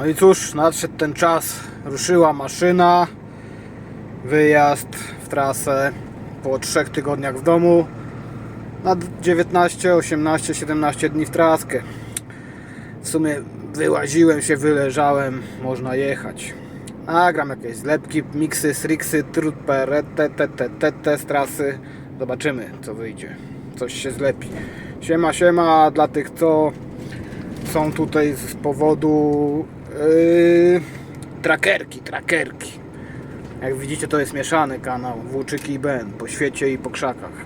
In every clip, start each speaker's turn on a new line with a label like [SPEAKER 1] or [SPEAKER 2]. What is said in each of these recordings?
[SPEAKER 1] No i cóż, nadszedł ten czas. Ruszyła maszyna. Wyjazd w trasę po trzech tygodniach w domu. Na 19, 18, 17 dni w traskę. W sumie wyłaziłem się, wyleżałem, można jechać. Nagram jakieś zlepki, miksy, sriksy, trutper, te, te, te, te, te z trasy. Zobaczymy, co wyjdzie. Coś się zlepi. Siema, siema dla tych, co są tutaj z powodu yy, trakerki, trakerki. Jak widzicie, to jest mieszany kanał Włóczyki i Ben po świecie i po krzakach.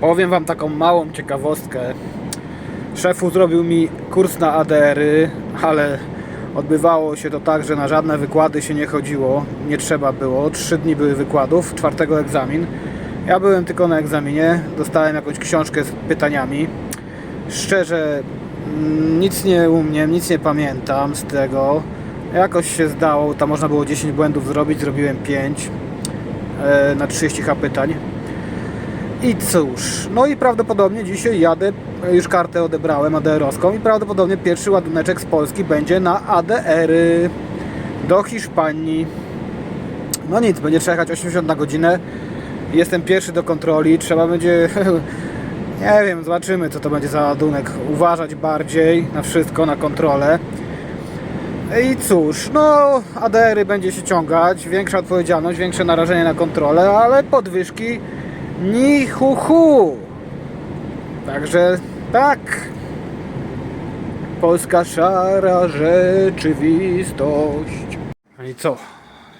[SPEAKER 1] Powiem Wam taką małą ciekawostkę. Szefu zrobił mi kurs na ADR-y, ale odbywało się to tak, że na żadne wykłady się nie chodziło. Nie trzeba było. Trzy dni były wykładów, czwartego egzamin. Ja byłem tylko na egzaminie, dostałem jakąś książkę z pytaniami. Szczerze, nic nie umiem, nic nie pamiętam z tego. Jakoś się zdało, tam można było 10 błędów zrobić, zrobiłem 5 e, na 30 H pytań. I cóż, no i prawdopodobnie dzisiaj jadę, już kartę odebrałem ADR-owską i prawdopodobnie pierwszy ładuneczek z Polski będzie na ADR-y do Hiszpanii. No nic, będzie trzeba jechać 80 na godzinę. Jestem pierwszy do kontroli, trzeba będzie, nie wiem, zobaczymy co to będzie za ładunek. Uważać bardziej na wszystko, na kontrolę. I cóż, no ADR-y będzie się ciągać, większa odpowiedzialność, większe narażenie na kontrolę, ale podwyżki ni hu hu. Także tak. Polska szara rzeczywistość. No i co?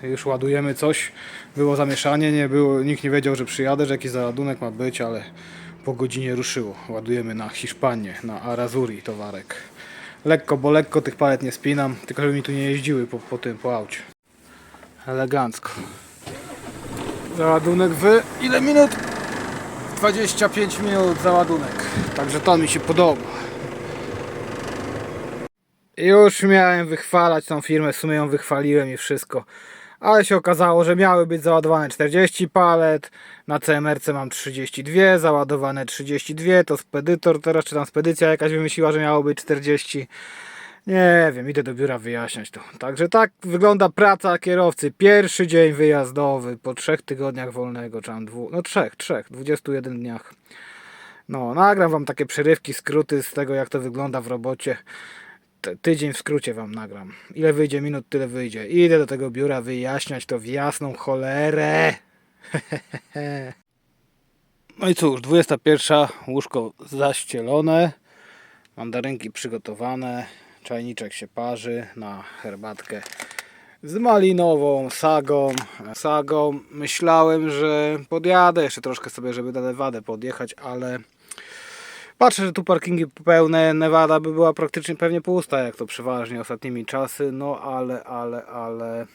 [SPEAKER 1] Już ładujemy coś. Było zamieszanie, nie było, nikt nie wiedział, że przyjadę, że jakiś załadunek ma być, ale po godzinie ruszyło. Ładujemy na Hiszpanię, na Arazuri towarek. Lekko, bo lekko tych palet nie spinam, tylko żeby mi tu nie jeździły po, po tym, po aucie. Elegancko. Załadunek w ile minut? 25 minut załadunek. Także to mi się podoba. Już miałem wychwalać tą firmę, w sumie ją wychwaliłem i wszystko. Ale się okazało, że miały być załadowane 40 palet, na CMRC mam 32, załadowane 32, to spedytor teraz, czy tam spedycja jakaś wymyśliła, że miało być 40. Nie wiem, idę do biura wyjaśniać to. Także tak wygląda praca kierowcy. Pierwszy dzień wyjazdowy po trzech tygodniach wolnego, czy tam dwóch, no trzech, trzech, 21 dniach. No, nagram wam takie przerywki, skróty z tego, jak to wygląda w robocie. Ty- Tydzień w skrócie wam nagram. Ile wyjdzie minut, tyle wyjdzie. Idę do tego biura wyjaśniać to w jasną cholerę. No i cóż, 21, łóżko zaścielone, mandarynki przygotowane, czajniczek się parzy na herbatkę z malinową sagą. Sagą myślałem, że podjadę jeszcze troszkę sobie, żeby na Nevadę podjechać, ale patrzę, że tu parkingi pełne, Nevada by była praktycznie pewnie pusta, jak to przeważnie ostatnimi czasy, no ale, ale, ale...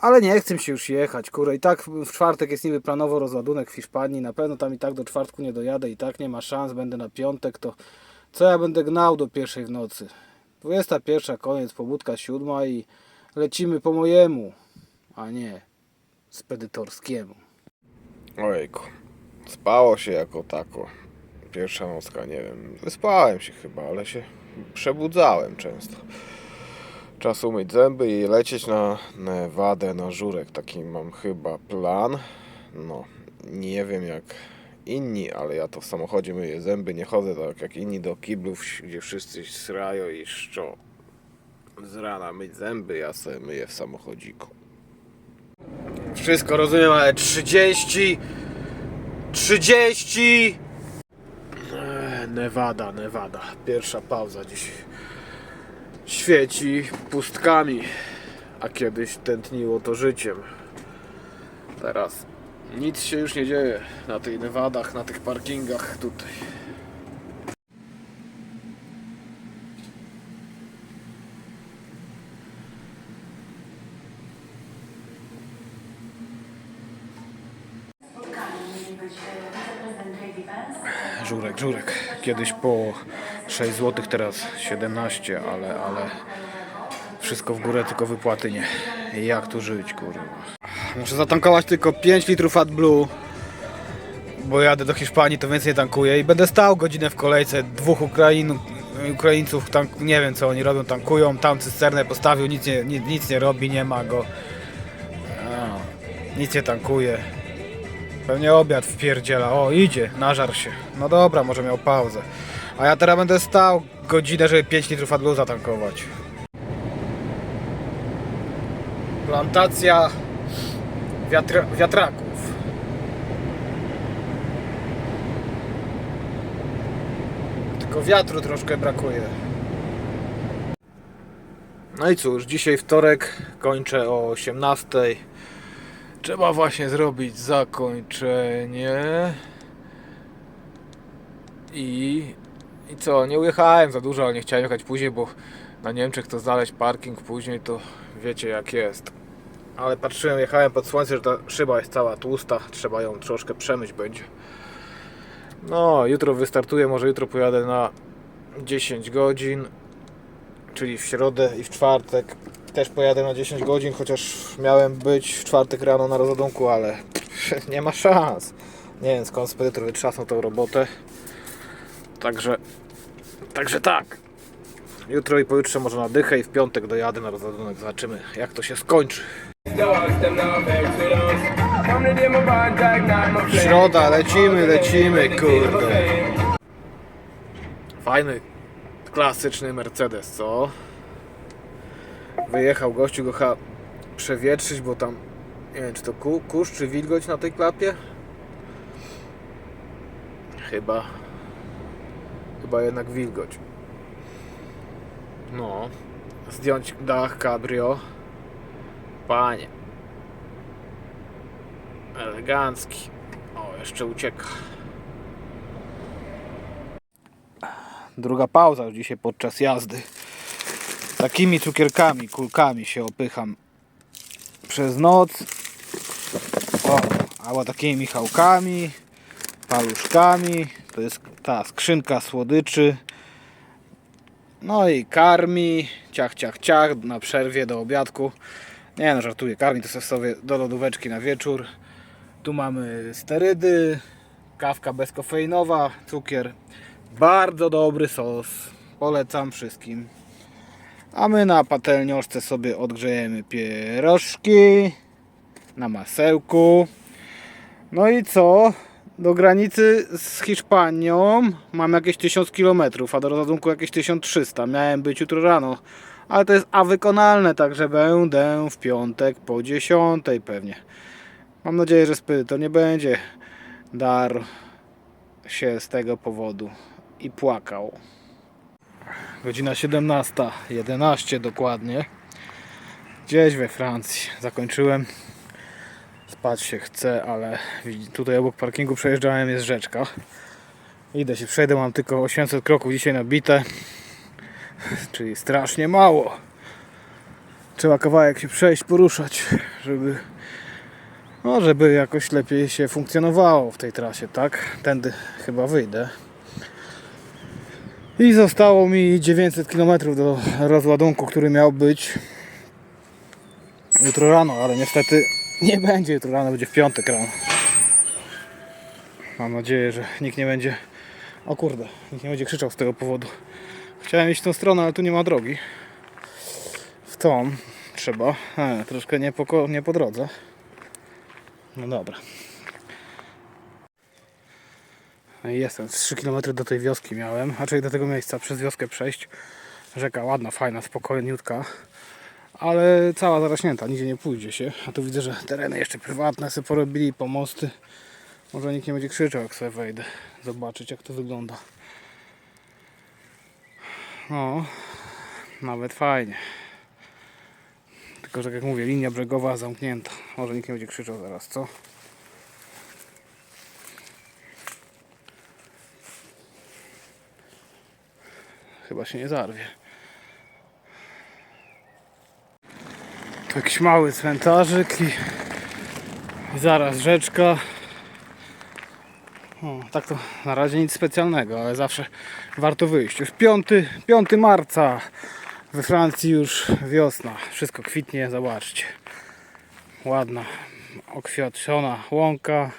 [SPEAKER 1] Ale nie chcę się już jechać, kurę. I tak w czwartek jest niby planowo rozładunek w Hiszpanii. Na pewno tam i tak do czwartku nie dojadę i tak nie ma szans. Będę na piątek, to co ja będę gnał do pierwszej w nocy? 21, koniec, pobudka siódma i lecimy po mojemu, a nie spedytorskiemu.
[SPEAKER 2] Ojejku. Spało się jako tako. Pierwsza nocka, nie wiem. Wyspałem się chyba, ale się przebudzałem często. Czas umyć zęby i lecieć na Nevadę, na Żurek. Taki mam chyba plan. No, nie wiem jak inni, ale ja to w samochodzie myję zęby. Nie chodzę tak jak inni do kiblów, gdzie wszyscy srają i szczo. Z rana myć zęby, ja sobie myję w samochodziku.
[SPEAKER 1] Wszystko rozumiem, ale 30 30 Eee, Nevada, Nevada. Pierwsza pauza dziś. Świeci pustkami, a kiedyś tętniło to życiem. Teraz nic się już nie dzieje na tych Nevadach, na tych parkingach tutaj. Żurek, żurek. Kiedyś po 6 zł, teraz 17, ale, ale wszystko w górę, tylko wypłaty nie. Jak tu żyć, kurwa. Muszę zatankować tylko 5 litrów AdBlue, bo jadę do Hiszpanii, to więcej tankuję i będę stał godzinę w kolejce dwóch Ukrain, Ukraińców, tank, nie wiem co oni robią, tankują, tam cysternę postawił, nic nie, nic, nic nie robi, nie ma go. Nic nie tankuje. Pewnie obiad wpierdziela. O, idzie, nażar się. No dobra, może miał pauzę. A ja teraz będę stał godzinę, żeby 5 litrów AdBlue zatankować. Plantacja wiatra, wiatraków. Tylko wiatru troszkę brakuje. No i cóż, dzisiaj wtorek, kończę o 18. Trzeba właśnie zrobić zakończenie. I, I co, nie ujechałem za dużo, ale nie chciałem jechać później, bo na Niemczech to znaleźć parking później to wiecie jak jest. Ale patrzyłem, jechałem pod słońce, że ta szyba jest cała tłusta, trzeba ją troszkę przemyć będzie. No, jutro wystartuję, może jutro pojadę na 10 godzin, czyli w środę i w czwartek. Też pojadę na 10 godzin, chociaż miałem być w czwartek rano na rozładunku, ale nie ma szans. Nie wiem skąd spedytor wytrzasnął tą robotę. Także, także tak. Jutro i pojutrze może na dychę i w piątek dojadę na rozładunek. Zobaczymy jak to się skończy. Środa, lecimy, lecimy, kurde. Fajny, klasyczny Mercedes, co? Wyjechał gościu go chyba przewietrzyć, bo tam nie wiem czy to ku- kurz czy wilgoć na tej klapie? Chyba chyba jednak wilgoć. No, zdjąć dach cabrio. Panie. Elegancki. O, jeszcze ucieka. Druga pauza już dzisiaj podczas jazdy. Takimi cukierkami, kulkami się opycham przez noc. O, albo takimi michałkami, paluszkami. To jest ta skrzynka słodyczy. No i karmi, ciach, ciach, ciach, na przerwie do obiadku. Nie no, żartuję, karmi to sobie do lodóweczki na wieczór. Tu mamy sterydy, kawka bezkofeinowa, cukier. Bardzo dobry sos. Polecam wszystkim. A my na patelniuszce sobie odgrzejemy pierożki na masełku. No i co? Do granicy z Hiszpanią mam jakieś 1000 km, a do rozładunku jakieś 1300. Miałem być jutro rano, ale to jest a wykonalne, także będę w piątek po 10 pewnie. Mam nadzieję, że spy to nie będzie dar się z tego powodu i płakał. Godzina 17.11 dokładnie. Gdzieś we Francji. Zakończyłem. Spać się chce, ale tutaj obok parkingu przejeżdżałem jest rzeczka. Idę się przejdę, mam tylko 800 kroków dzisiaj nabite. Czyli strasznie mało. Trzeba kawałek się przejść, poruszać, żeby no, żeby jakoś lepiej się funkcjonowało w tej trasie, tak? Tędy chyba wyjdę. I zostało mi 900 km do rozładunku, który miał być jutro rano, ale niestety nie będzie jutro rano, będzie w piątek rano. Mam nadzieję, że nikt nie będzie. O kurde, nikt nie będzie krzyczał z tego powodu. Chciałem iść w tą stronę, ale tu nie ma drogi. W tą trzeba. E, troszkę nie po, nie po drodze. No dobra. No i jestem. 3 km do tej wioski miałem, czyli do tego miejsca przez wioskę przejść. Rzeka ładna, fajna, spokojniutka. Ale cała zarośnięta, nigdzie nie pójdzie się. A tu widzę, że tereny jeszcze prywatne sobie porobili, pomosty. Może nikt nie będzie krzyczał, jak sobie wejdę. Zobaczyć, jak to wygląda. No, nawet fajnie. Tylko, że jak mówię, linia brzegowa zamknięta. Może nikt nie będzie krzyczał zaraz, co? Chyba się nie zarwie. Tu jakiś mały cmentarzyk i, i zaraz rzeczka. O, tak to na razie nic specjalnego, ale zawsze warto wyjść. Już 5, 5 marca we Francji już wiosna. Wszystko kwitnie, zobaczcie. Ładna, okwiaczona łąka.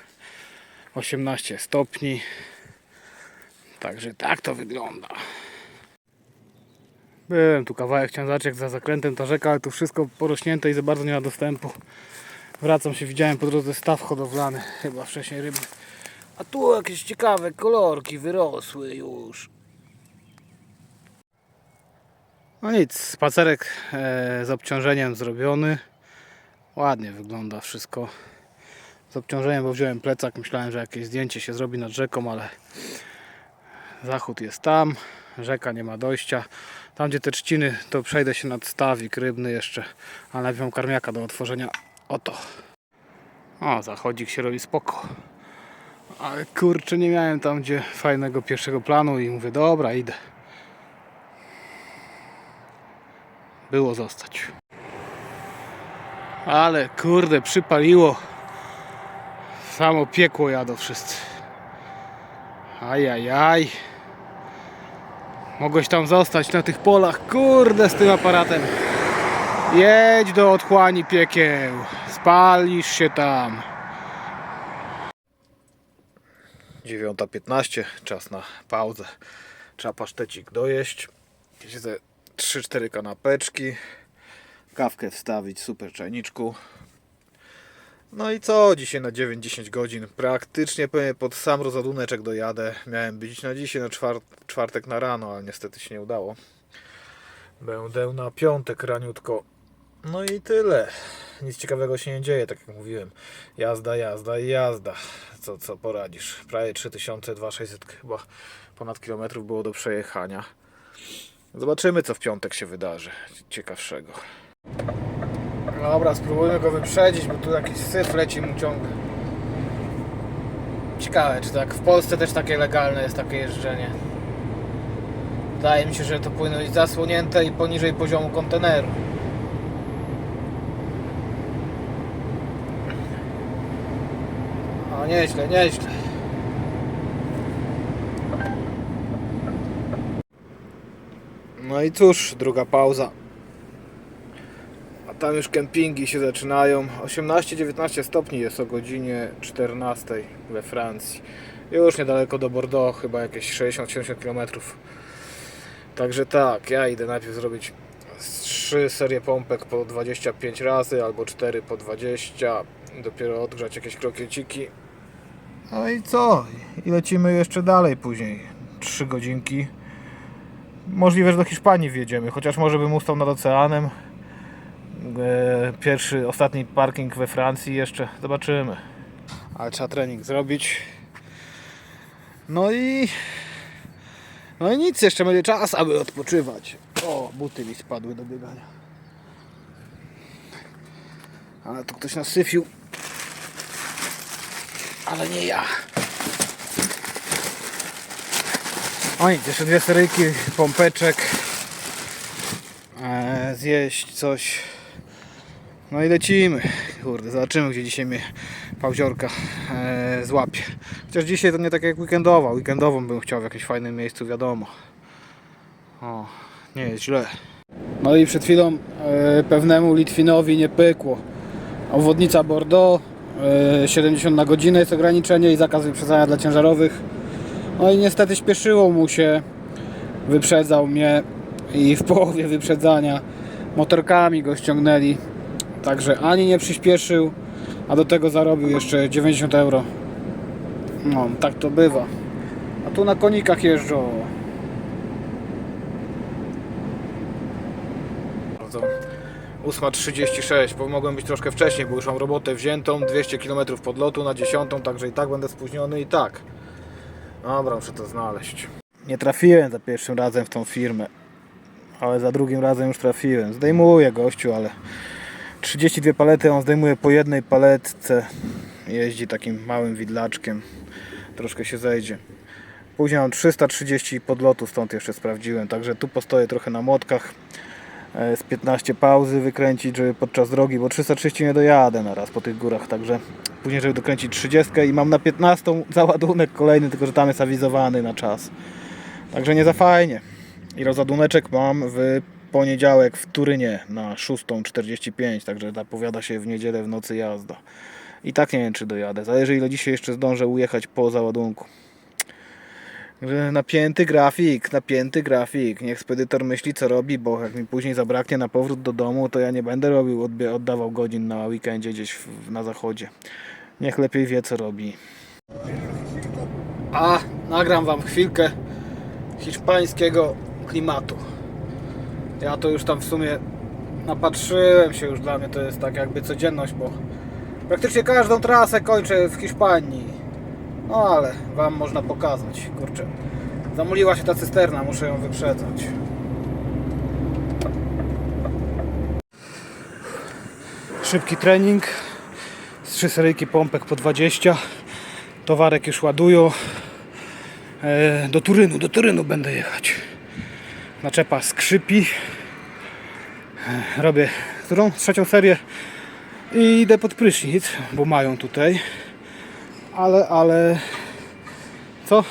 [SPEAKER 1] 18 stopni. Także tak to wygląda. Byłem tu kawałek ciążaczek za zakrętem ta rzeka, ale tu wszystko porośnięte i za bardzo nie ma dostępu. Wracam się, widziałem po drodze staw hodowlany, chyba wcześniej rybny. A tu jakieś ciekawe kolorki wyrosły już. No nic, spacerek e, z obciążeniem zrobiony. Ładnie wygląda wszystko. Z obciążeniem, bo wziąłem plecak, myślałem, że jakieś zdjęcie się zrobi nad rzeką, ale zachód jest tam, rzeka nie ma dojścia. Tam gdzie te trzciny, to przejdę się nad stawik rybny jeszcze, ale najpierw mam karmiaka do otworzenia. Oto. O, zachodzik się robi spoko. Ale kurczę, nie miałem tam gdzie fajnego pierwszego planu i mówię, dobra, idę. Było zostać. Ale kurde, przypaliło. Samo piekło jadą wszyscy. Ajajaj. Mogłeś tam zostać na tych polach, kurde, z tym aparatem. Jedź do otchłani piekieł. Spalisz się tam. 9.15, czas na pauzę. Trzeba pasztecik dojeść. Jakieś ze 3-4 kanapeczki. Kawkę wstawić w super czajniczku. No i co dzisiaj na 9-10 godzin? Praktycznie pod sam rozładuneczek dojadę. Miałem być na dzisiaj, na czwar czwartek na rano, ale niestety się nie udało. Będę na piątek raniutko. No i tyle. Nic ciekawego się nie dzieje, tak jak mówiłem. Jazda, jazda i jazda. Co, co poradzisz? Prawie 3200 chyba ponad kilometrów było do przejechania. Zobaczymy, co w piątek się wydarzy. Ciekawszego. Dobra, spróbujmy go wyprzedzić, bo tu jakiś syf leci mu ciągle. Ciekawe, czy tak w Polsce też takie legalne jest takie jeżdżenie. Wydaje mi się, że to powinno być zasłonięte i poniżej poziomu konteneru. O, nieźle, nieźle. No i cóż, druga pauza. Tam już kempingi się zaczynają. 18-19 stopni jest o godzinie 14 we Francji. Już niedaleko do Bordeaux, chyba jakieś 60-70 km. Także tak, ja idę najpierw zrobić z trzy serie pompek po 25 razy albo 4 po 20. Dopiero odgrzać jakieś krokieciki. No i co? I lecimy jeszcze dalej później. 3 godzinki. Możliwe, że do Hiszpanii wjedziemy, chociaż może bym ustał nad oceanem. E, Pierwszy, ostatni parking we Francji jeszcze. Zobaczymy. Ale trzeba trening zrobić. No i... No i nic, jeszcze będzie czas, aby odpoczywać. O, buty mi spadły do biegania. Ale tu ktoś nasyfił. Ale nie ja. O nic, jeszcze dwie seryjki, pompeczek. E, zjeść coś. No i lecimy. Kurde, zobaczymy gdzie dzisiaj mnie pauziorka e, złapie. Chociaż dzisiaj to nie tak jak weekendowa. Weekendową bym chciał w jakimś fajnym miejscu, wiadomo. O, nie jest źle. No i przed chwilą e, pewnemu Litwinowi nie pykło. Obwodnica Bordeaux, e, 70 na godzinę jest ograniczenie i zakaz wyprzedzania dla ciężarowych. No i niestety śpieszyło mu się, wyprzedzał mnie i w połowie wyprzedzania motorkami go ściągnęli. Także ani nie przyspieszył, a do tego zarobił jeszcze 90 euro. No, tak to bywa. A tu na konikach jeżdżą. Bardzo. 8.36, bo mogłem być troszkę wcześniej, bo już mam robotę wziętą, 200 km podlotu na 10, także i tak będę spóźniony i tak. Dobra, muszę to znaleźć. Nie trafiłem za pierwszym razem w tą firmę, ale za drugim razem już trafiłem. Zdejmuję gościu, ale 32 palety on zdejmuje po jednej paletce. Jeździ takim małym widlaczkiem. Troszkę się zejdzie. Później mam 330 podlotu, stąd jeszcze sprawdziłem. Także tu postoję trochę na młotkach. E, Z 15 pauzy wykręcić, żeby podczas drogi, bo 330 nie dojadę na raz po tych górach. Także później, żeby dokręcić 30 i mam na 15 załadunek kolejny, tylko że tam jest awizowany na czas. Także nie za fajnie. I rozładuneczek mam w poniedziałek w Turynie na 6.45, także zapowiada się w niedzielę w nocy jazda. I tak nie wiem czy dojadę. Zależy ile dzisiaj jeszcze zdążę ujechać po załadunku. Napięty grafik, napięty grafik. Niech spedytor myśli co robi, bo jak mi później zabraknie na powrót do domu, to ja nie będę robił, oddawał godzin na weekendzie gdzieś na zachodzie. Niech lepiej wie co robi. A, nagram wam chwilkę hiszpańskiego klimatu. Ja to już tam w sumie napatrzyłem się już, dla mnie to jest tak jakby codzienność, bo praktycznie każdą trasę kończę w Hiszpanii. No ale wam można pokazać, kurczę. Zamuliła się ta cysterna, muszę ją wyprzedzać. Szybki trening. Z trzy seryjki pompek po 20. Towarek już ładują. E, Do Turynu, do Turynu będę jechać. Naczepa skrzypi. Robię którą? Trzecią serię. I idę pod prysznic, bo mają tutaj. Ale, ale... Co?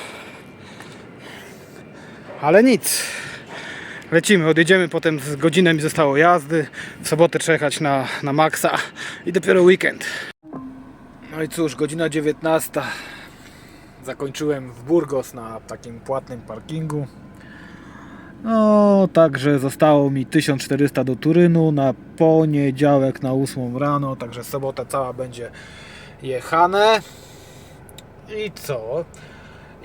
[SPEAKER 1] Ale nic. Lecimy, odjedziemy potem z godzinę mi zostało jazdy. W sobotę jechać na, na maksa i dopiero weekend. No i cóż, godzina 19. Zakończyłem w Burgos na takim płatnym parkingu. No, także zostało mi 1400 do Turynu na poniedziałek na 8 rano, także sobota cała będzie jechane. I co?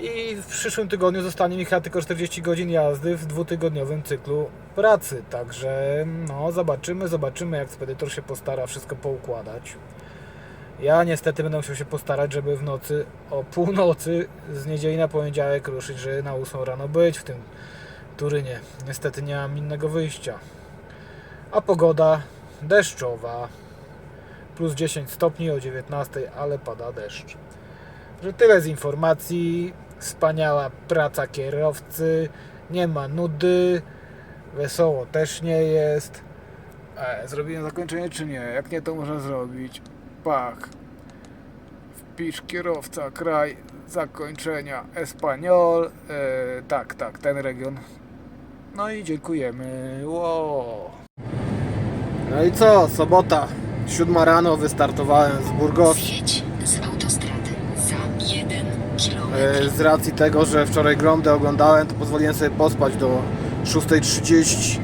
[SPEAKER 1] I w przyszłym tygodniu zostanie mi chyba tylko 40 godzin jazdy w dwutygodniowym cyklu pracy. Także no zobaczymy, zobaczymy jak spedytor się postara wszystko poukładać. Ja niestety będę musiał się postarać, żeby w nocy o północy z niedzieli na poniedziałek ruszyć, żeby na 8 rano być w tym Turynie. Niestety nie mam innego wyjścia. A pogoda deszczowa. Plus 10 stopni o 19, ale pada deszcz. Że tyle z informacji. Wspaniała praca kierowcy. Nie ma nudy. Wesoło też nie jest. E, zrobiłem zakończenie czy nie? Jak nie, to można zrobić. Pach. Wpisz kierowca, kraj zakończenia Espanol. E, tak, tak, ten region. No i dziękujemy. Wow. No i co? Sobota. Siódma rano wystartowałem z Burgos.
[SPEAKER 3] Zjedź z autostrady za 1 km.
[SPEAKER 1] E, Z racji tego, że wczoraj Grondę oglądałem, to pozwoliłem sobie pospać do 6.30.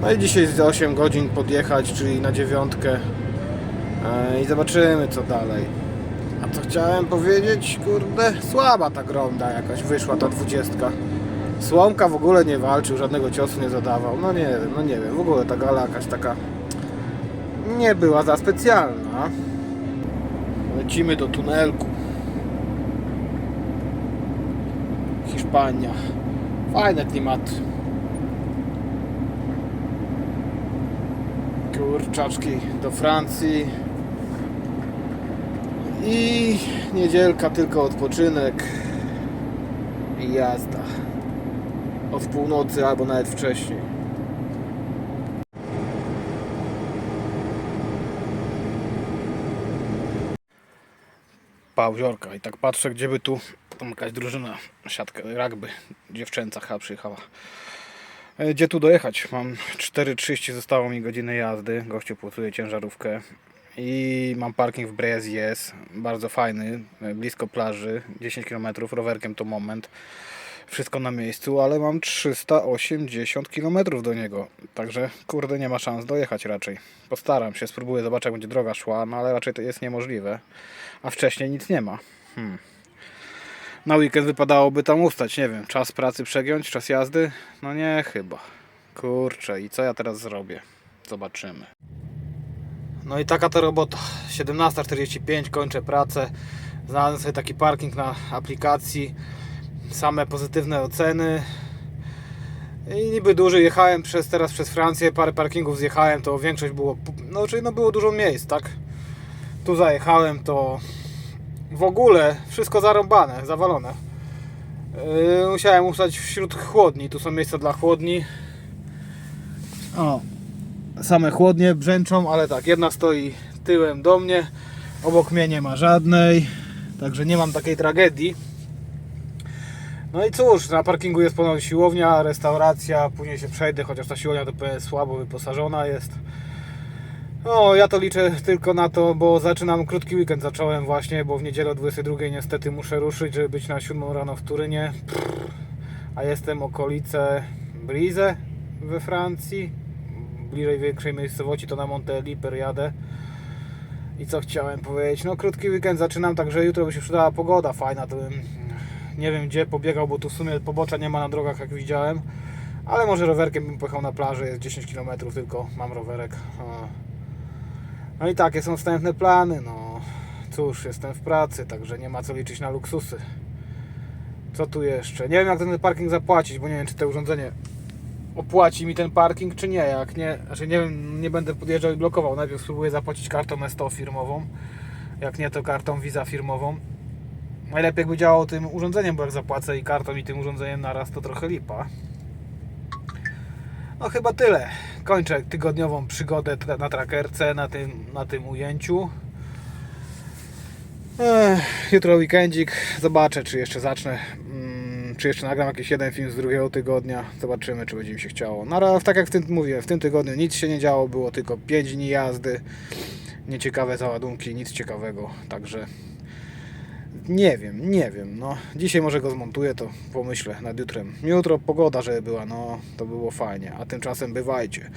[SPEAKER 1] No i dzisiaj z 8 godzin podjechać, czyli na dziewiątkę. E, I zobaczymy co dalej. A co chciałem powiedzieć? Kurde, słaba ta Gronda jakaś wyszła, ta dwudziestka. Słomka w ogóle nie walczył, żadnego ciosu nie zadawał. No nie wiem, no nie wiem. W ogóle ta gala jakaś taka nie była za specjalna. Lecimy do tunelku. Hiszpania. Fajne klimaty. Kurczaczki do Francji. I niedzielka tylko odpoczynek i jazda. Od północy albo nawet wcześniej. Pauziorka i tak patrzę, gdzie by tu tam jakaś drużyna, siatka, rugby, dziewczęca chyba przyjechała. E, Gdzie tu dojechać? Mam 4.30, zostało mi godziny jazdy. Gościu płacuje ciężarówkę. I mam parking w Brezies, bardzo fajny, e, blisko plaży, 10 km, rowerkiem to moment. Wszystko na miejscu, ale mam 380 km do niego. Także kurde nie ma szans dojechać raczej. Postaram się, spróbuję zobaczyć jak będzie droga szła, no ale raczej to jest niemożliwe. A wcześniej nic nie ma. Hmm. Na weekend wypadałoby tam ustać, nie wiem, czas pracy przegiąć, czas jazdy? No nie chyba. Kurczę, i co ja teraz zrobię? Zobaczymy. No i taka to robota. 17.45 kończę pracę. Znalazłem sobie taki parking na aplikacji. Same pozytywne oceny. I niby duży jechałem przez teraz przez Francję, parę parkingów zjechałem, to większość było, no czyli no było dużo miejsc, tak? Tu zajechałem, to w ogóle wszystko zarąbane, zawalone. Yy, musiałem ustać wśród chłodni, tu są miejsca dla chłodni. O, same chłodnie brzęczą, ale tak, jedna stoi tyłem do mnie, obok mnie nie ma żadnej, także nie mam takiej tragedii. No i cóż, na parkingu jest ponownie siłownia, restauracja, później się przejdę, chociaż ta siłownia to pewnie słabo wyposażona jest. O, ja to liczę tylko na to, bo zaczynam krótki weekend. Zacząłem właśnie, bo w niedzielę o 22 niestety muszę ruszyć, żeby być na 7 rano w Turynie. A jestem okolice Brize we Francji. Bliżej większej miejscowości to na Monteliper jadę. I co chciałem powiedzieć? No krótki weekend zaczynam, także jutro by się przydała pogoda fajna, to bym nie wiem gdzie pobiegał, bo tu w sumie pobocza nie ma na drogach jak widziałem. Ale może rowerkiem bym pojechał na plażę, jest 10 km tylko, mam rowerek. No i takie są wstępne plany, no cóż, jestem w pracy, także nie ma co liczyć na luksusy. Co tu jeszcze? Nie wiem jak ten parking zapłacić, bo nie wiem czy to urządzenie opłaci mi ten parking, czy nie. Jak nie, znaczy nie wiem, nie będę podjeżdżał i blokował. Najpierw spróbuję zapłacić kartą S100 firmową. Jak nie, to kartą Visa firmową. Najlepiej jakby działało tym urządzeniem, bo jak zapłacę i kartą i tym urządzeniem naraz, to trochę lipa. No chyba tyle. Kończę tygodniową przygodę na trackerce, na tym, na tym ujęciu. Ech, jutro weekendzik. Zobaczę, czy jeszcze zacznę. mm, Czy jeszcze nagram jakiś jeden film z drugiego tygodnia. Zobaczymy, czy będzie mi się chciało. Na razie, tak jak w tym mówię, w tym tygodniu nic się nie działo. Było tylko 5 dni jazdy. Nieciekawe załadunki, nic ciekawego. Także nie wiem, nie wiem. No, dzisiaj może go zmontuję, to pomyślę nad jutrem. Jutro pogoda, żeby była, no to by było fajnie. A tymczasem bywajcie.